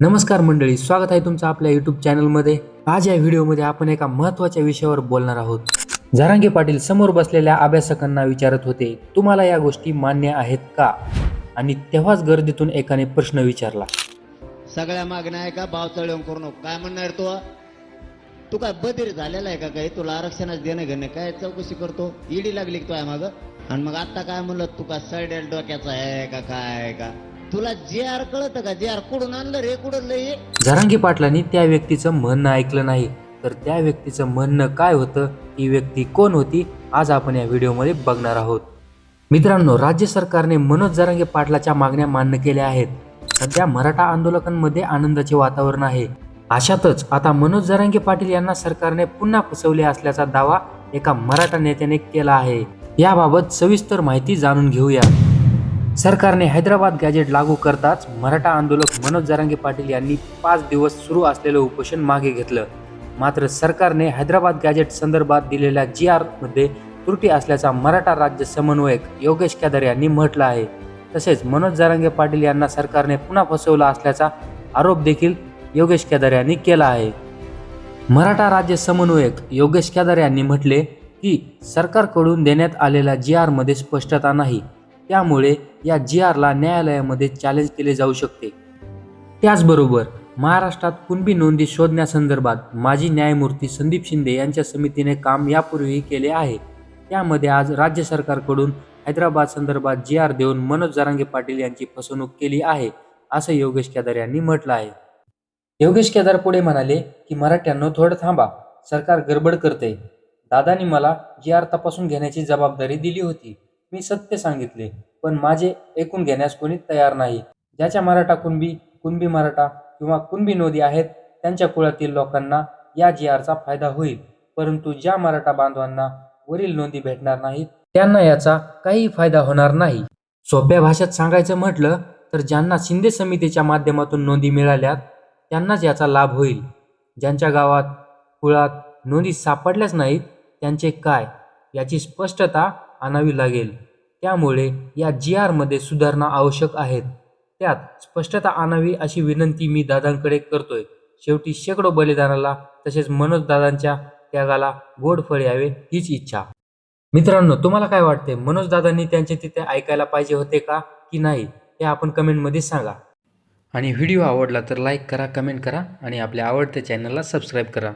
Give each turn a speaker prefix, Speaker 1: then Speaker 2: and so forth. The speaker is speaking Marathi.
Speaker 1: नमस्कार मंडळी स्वागत आहे तुमचं आपल्या युट्यूब चॅनलमध्ये आज या व्हिडिओमध्ये आपण एका महत्त्वाच्या विषयावर बोलणार आहोत. झारांगे पाटील समोर बसलेल्या अभ्यासकांना विचारत होते तुम्हाला या गोष्टी मान्य आहेत का? आणि तेव्हाच गर्दीतून एकाने प्रश्न विचारला.
Speaker 2: सगळ्या मागण्या आहे का? भाव चळवून करू नको. काय म्हणणार तू? तू काय बधीर झालेला आहे का काय तुला आरक्षणाच देणं घेणं काय चौकशी करतो? ईडी लागली का माग? आणि मग आता काय म्हणलं? तू का सडेल डोक्याचा आहे का? काय आहे का? तुला जे आर कळत का? जे आर कुडून आणलं रे? कुडून लय
Speaker 1: जरांगे पाटलांनी त्या व्यक्तीचं म्हणणं ऐकलं नाही. तर त्या व्यक्तीचं म्हणणं काय होतं? ती व्यक्ती कोण होती? आज आपण या व्हिडिओमध्ये बघणार आहोत. मित्रांनो राज्य सरकारने मनोज जरांगे पाटलाच्या मागण्या मान्य केल्या आहेत. सध्या मराठा आंदोलकांमध्ये आनंदाचे वातावरण आहे. अशातच आता मनोज जरांगे पाटील यांना सरकारने पुन्हा फसवले असल्याचा दावा एका मराठा नेत्याने केला आहे. याबाबत सविस्तर माहिती जाणून घेऊया. सरकारने हैदराबाद गॅजेट लागू करताच मराठा आंदोलक मनोज जरांगे पाटील यांनी पाच दिवस सुरू असलेलं उपोषण मागे घेतलं. मात्र सरकारने हैदराबाद गॅजेट संदर्भात दिलेल्या जी आरमध्ये त्रुटी असल्याचा मराठा राज्य समन्वयक योगेश केदार यांनी म्हटलं आहे. तसेच मनोज जरांगे पाटील यांना सरकारने पुन्हा फसवला असल्याचा आरोप देखील योगेश केदार यांनी केला आहे. मराठा राज्य समन्वयक योगेश केदार यांनी म्हटले की सरकारकडून देण्यात आलेल्या जी आरमध्ये स्पष्टता नाही. त्यामुळे या जी आरला न्यायालयामध्ये चॅलेंज केले जाऊ शकते. त्याचबरोबर महाराष्ट्रात कुणबी नोंदी शोधण्यासंदर्भात माजी न्यायमूर्ती संदीप शिंदे यांच्या समितीने काम यापूर्वीही केले आहे. त्यामध्ये आज राज्य सरकारकडून हैदराबाद संदर्भात जी आर देऊन मनोज जरांगे पाटील यांची फसवणूक केली आहे असं योगेश केदार यांनी म्हटलं आहे. योगेश केदार पुढे म्हणाले की मराठ्यांनो थोडं थांबा. सरकार गडबड करते दादानी मला जी आर तपासून घेण्याची जबाबदारी दिली होती. मी सत्य सांगितले पण माझे ऐकून घेण्यास कोणी तयार नाही. ज्याच्या मराठा कुणबी कुणबी मराठा किंवा कुणबी नोंदी आहेत त्यांच्या कुळातील लोकांना या जी आरचा फायदा होईल. परंतु ज्या मराठा बांधवांना वरील नोंदी भेटणार नाहीत त्यांना याचा काही फायदा होणार नाही. सोप्या भाषेत सांगायचं म्हटलं तर ज्यांना शिंदे समितीच्या माध्यमातून नोंदी मिळाल्यात त्यांनाच याचा लाभ होईल. ज्यांच्या गावात कुळात नोंदी सापडल्याच नाहीत त्यांचे काय? याची स्पष्टता आणावी लागेल. त्यामुळे या जी आरमध्ये सुधारणा आवश्यक आहेत. त्यात स्पष्टता आणावी अशी विनंती मी दादांकडे करतोय. शेवटी शेकडो बलिदानाला तसेच मनोज दादांच्या त्यागाला गोड फळ यावे हीच इच्छा. मित्रांनो तुम्हाला काय वाटते? मनोज दादांनी त्यांचे तिथे ऐकायला पाहिजे होते का की नाही? हे आपण कमेंटमध्ये सांगा. आणि व्हिडिओ आवडला तर लाईक करा कमेंट करा आणि आपल्या आवडत्या चॅनलला सबस्क्राईब करा.